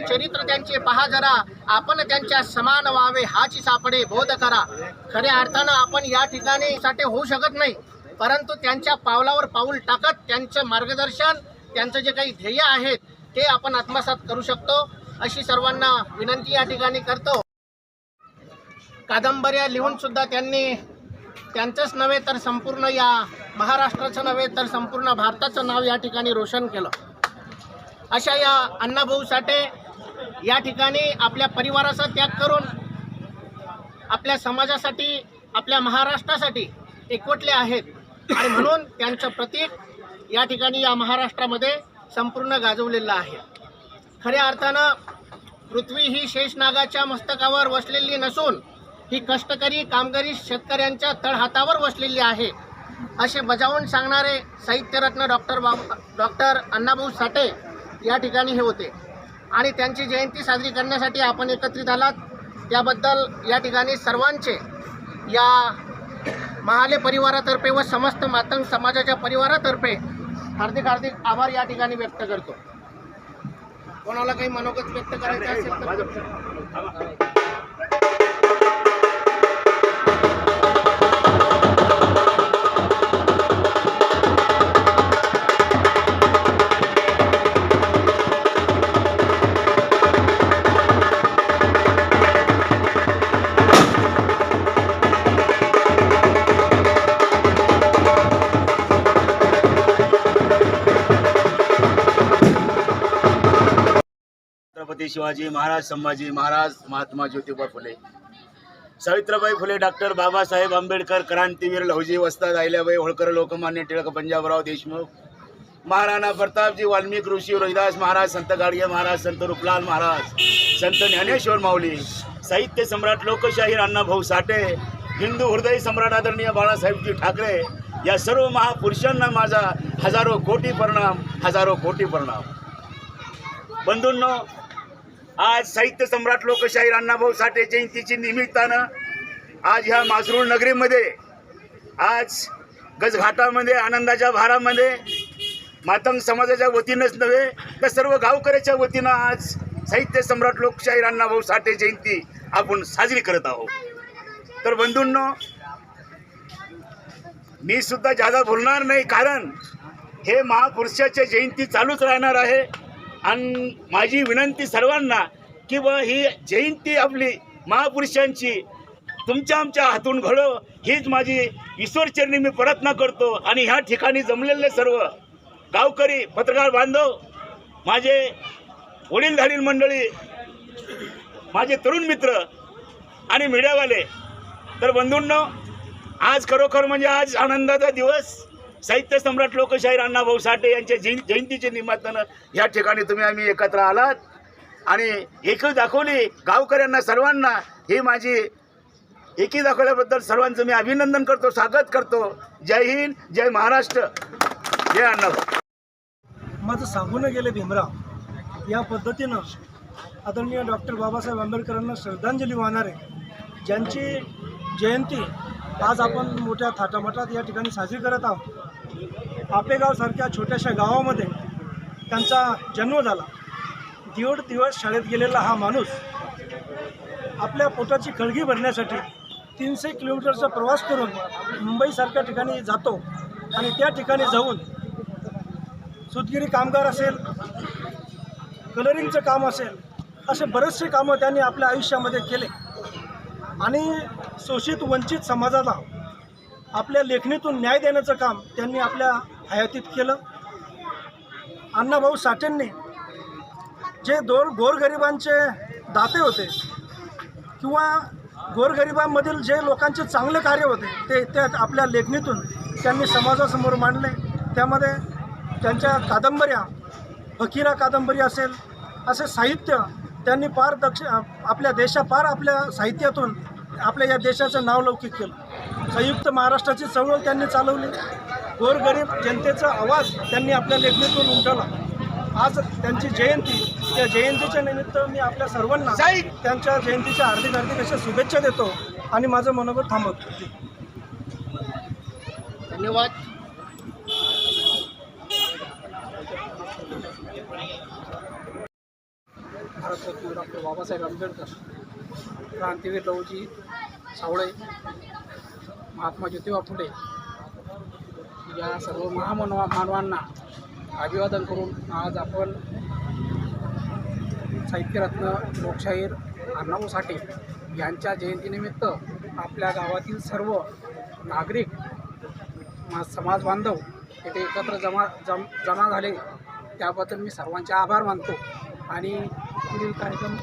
चरित्र त्यांचे पहा जरा. आपण त्यांच्या समान व्हावे हाची सापडे बोध करा. खऱ्या अर्थानं आपण या ठिकाणी साठी होऊ शकत नाही. परंतु त्यांच्या पावलावर पाऊल टाकत त्यांचं मार्गदर्शन त्यांचं जे काही ध्येय आहेत ते आपण आत्मसात करू शकतो. अशी सर्वांना विनंती या ठिकाणी करतो. कादंबऱ्या लिहून सुद्धा त्यांनी त्यांचंच नव्हे तर संपूर्ण या महाराष्ट्राचं नव्हे तर संपूर्ण भारताचं नाव या ठिकाणी रोशन केलं. अशा या अण्णाभाऊ साठे या ठिकाणी आपल्या परिवाराचा त्याग करून आपल्या समाजासाठी आपल्या महाराष्ट्रासाठी एकवटले आहेत. आणि म्हणून त्यांचं प्रतीक या ठिकाणी या महाराष्ट्रामध्ये संपूर्ण गाजवलेलं आहे. खऱ्या अर्थानं पृथ्वी ही शेषनागाच्या मस्तकावर वसलेली नसून ही कष्टकरी कामगारी शेतकऱ्यांच्या तळहातावर वसलेली आहे. असे बजावून सांगणारे साहित्यरत्न डॉक्टर बाब डॉक्टर अण्णाभाऊ साठे या ठिकाणी हे होते. आणि त्यांची जयंती साजरी करण्यासाठी आपण एकत्रित आलात. त्याबद्दल या ठिकाणी सर्वांचे या महाले परिवारातर्फे व समस्त मातंग समाजाच्या परिवारातर्फे हार्दिक हार्दिक आभार या ठिकाणी व्यक्त करतो. कोणाला काही मनोगत व्यक्त करायचं असेल तर छत्रपती शिवाजी महाराज संभाजी महाराज महात्मा ज्योतिबा फुले. सावित्रीबाई फुले डॉक्टर बाबासाहेब आंबेडकर क्रांतीवीर लहुजी वस्ताद अहिल्याबाई होळकर लोकमान्य टिळक पंजाबराव देशमुख महाराणा प्रतापजी वाल्मिक ऋषी रोहिदास महाराज संत गाडगे महाराज संत रूपलाल महाराज संत ज्ञानेश्वर माऊली साहित्य सम्राट लोकशाहीर अण्णाभाऊ साठे हिंदू हृदय सम्राट आदरणीय बाळासाहेबजी ठाकरे या सर्व महापुरुषांना माझा हजारो कोटी परिणाम हजारो कोटी परिणाम. बंधूंनो आज साहित्य सम्राट लोकशाहीर अण्णाभाऊ साठे जयंतीची निमित्तानं आज ह्या मासरूळ नगरीमध्ये आज गजघाटामध्ये आनंदाच्या भारामध्ये मातंग समाजाच्या वतीनंच नव्हे तर सर्व गावकऱ्याच्या वतीनं आज साहित्य सम्राट लोकशाहीर अण्णाभाऊ साठे जयंती आपण साजरी करत आहोत. तर बंधूंनो मी सुद्धा जादा बोलणार नाही कारण हे महापुरुषाच्या जयंती चालूच राहणार आहे. आणि माझी विनंती सर्वांना की व ही जयंती आपली महापुरुषांची तुमच्या आमच्या हातून घडो हीच माझी ईश्वरचरणी मी प्रार्थना करतो. आणि ह्या ठिकाणी जमलेले सर्व गावकरी पत्रकार बांधव माझे वडीलधारीण मंडळी माझे तरुण मित्र आणि मीडियावाले. तर बंधूंनो आज खरोखर म्हणजे आज आनंदाचा दिवस. साहित्य सम्राट लोकशाहीर अण्णाभाऊ साठे यांच्या जयं जयंतीच्या निमित्तानं या ठिकाणी तुम्ही आम्ही एकत्र आलात. आणि एकी दाखवली गावकऱ्यांना सर्वांना ही माझी एकी दाखवल्याबद्दल सर्वांचं मी अभिनंदन करतो स्वागत करतो. जय हिंद जय महाराष्ट्र जय अण्णाभाऊ माझं सांगून गेले भीमराव या पद्धतीनं आदरणीय डॉक्टर बाबासाहेब आंबेडकरांना श्रद्धांजली वाहणारे ज्यांची जयंती आज आपण मोठ्या थाटामाटात या ठिकाणी साजरी करत आहोत. आपेगावसारख्या छोट्याशा गावामध्ये त्यांचा जन्म झाला. दिवड दिवस शाळेत गेलेला हा माणूस आपल्या पोटाची खळगी भरण्यासाठी तीनशे किलोमीटरचा प्रवास करून मुंबईसारख्या ठिकाणी जातो आणि त्या ठिकाणी जाऊन सुतगिरी कामगार असेल कलरिंगचं काम असेल असे बरेचसे कामं त्यांनी आपल्या आयुष्यामध्ये केले. आणि शोषित वंचित समाजाला आपल्या लेखणीतून न्याय देण्याचं काम त्यांनी आपल्या हयातीत केलं. अण्णाभाऊ साठेंनी जे दोर गोरगरिबांचे दाते होते किंवा गोरगरिबांमधील जे लोकांचे चांगले कार्य होते ते त्या आपल्या लेखणीतून त्यांनी समाजासमोर मांडले. त्यामध्ये त्यांच्या कादंबऱ्या फकीरा कादंबरी असेल असे साहित्य त्यांनी पार दक्ष आपल्या देशा पार आपल्या साहित्यातून आपल्या या देशाचं नाव लौकिक केलं. संयुक्त महाराष्ट्राची चळवळ त्यांनी चालवली. गोरगरीब जनतेचा आवाज त्यांनी आपल्या लेखणीतून उमटवला. आज त्यांची जयंती त्या जयंतीच्या निमित्त मी आपल्या सर्वांना त्यांच्या जयंतीच्या हार्दिक हार्दिक अशा शुभेच्छा देतो आणि माझं मनोगत थांबवतो. धन्यवाद. भारतरत्न डॉक्टर बाबासाहेब आंबेडकर. क्रांतीवीर लवजी सावळे महात्मा ज्योतिबा फुले या सर्व महामानवा मानवांना अभिवादन करून आज आपण साहित्यरत्न लोकशाहीर अण्णाभाऊ साठे यांच्या जयंतीनिमित्त आपल्या गावातील सर्व नागरिक मा- समाज बांधव तिथे एकत्र जमा जम जमा झाले. त्याबद्दल मी सर्वांचे आभार मानतो. आणि पुढील कार्यक्रम